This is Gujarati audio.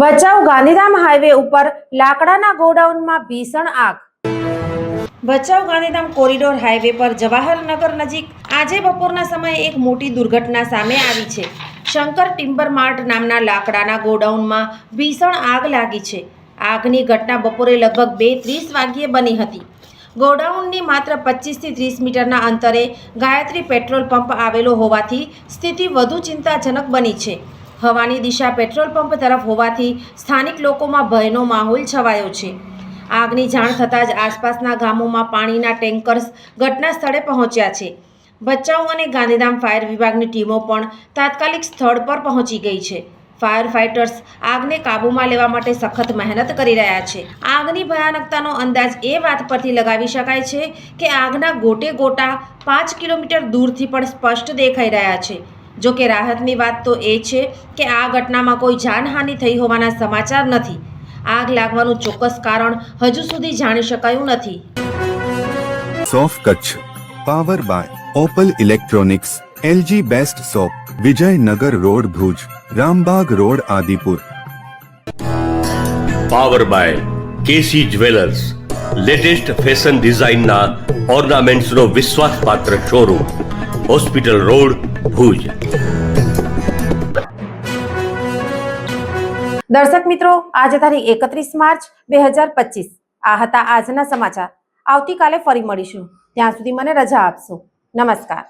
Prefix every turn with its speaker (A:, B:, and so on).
A: ભચાઉ ગાંધીધામ હાઈવે ઉપર લાકડાના ગોડાઉનમાં ભીષણ આગ. ભચાઉ ગાંધીધામ કોરિડોર હાઈવે પર જવાહરનગર નજીક આજે બપોરના સમયે એક મોટી દુર્ઘટના સામે આવી છે. શંકર ટિમ્બર માર્ટ નામના લાકડાના ગોડાઉનમાં ભીષણ આગ લાગી છે. આગની ઘટના બપોરે લગભગ બે ત્રીસ વાગ્યે બની હતી. ગોડાઉનની માત્ર પચીસથી ત્રીસ મીટરના અંતરે ગાયત્રી પેટ્રોલ પંપ આવેલો હોવાથી સ્થિતિ વધુ ચિંતાજનક બની છે. હવાની દિશા પેટ્રોલ પંપ તરફ હોવાથી સ્થાનિક લોકોમાં ભયનો માહોલ છવાયો છે. આગની જાણ થતાં જ આસપાસના ગામોમાં પાણીના ટેન્કર્સ ઘટના સ્થળે પહોંચ્યા છે. ભચાઉ અને ગાંધીધામ ફાયર વિભાગની ટીમો પણ તાત્કાલિક સ્થળ પર પહોંચી ગઈ છે. ફાયર ફાઇટર્સ આગને કાબૂમાં લેવા માટે સખત મહેનત કરી રહ્યા છે. આગની ભયાનકતાનો અંદાજ એ વાત પરથી લગાવી શકાય છે કે આગના ગોટે ગોટા પાંચ કિલોમીટર દૂરથી પણ સ્પષ્ટ દેખાઈ રહ્યા છે. જો કે રાહતની વાત તો એ છે કે આ ઘટનામાં કોઈ જાનહાનિ થઈ હોવાના સમાચાર નથી. આગ લાગવાનું ચોક્કસ કારણ હજુ સુધી જાણી શકાયું નથી.
B: સોફ Kutch power by Opal electronics LG best shop Vijaynagar road Bhuj Rambag road Adipur.
C: Power by KC jewellers latest fashion ડિઝાઇનના ઓર્નામેન્ટ્સનો વિશ્વાસપાત્ર શોરૂમ હોસ્પિટલ રોડ ભુજ.
A: દર્શક મિત્રો, આજે તારીખ એકત્રીસ માર્ચ બે હજાર પચીસ. આ હતા આજના સમાચાર. આવતીકાલે ફરી મળીશું. ત્યાં સુધી મને રજા આપશો. નમસ્કાર.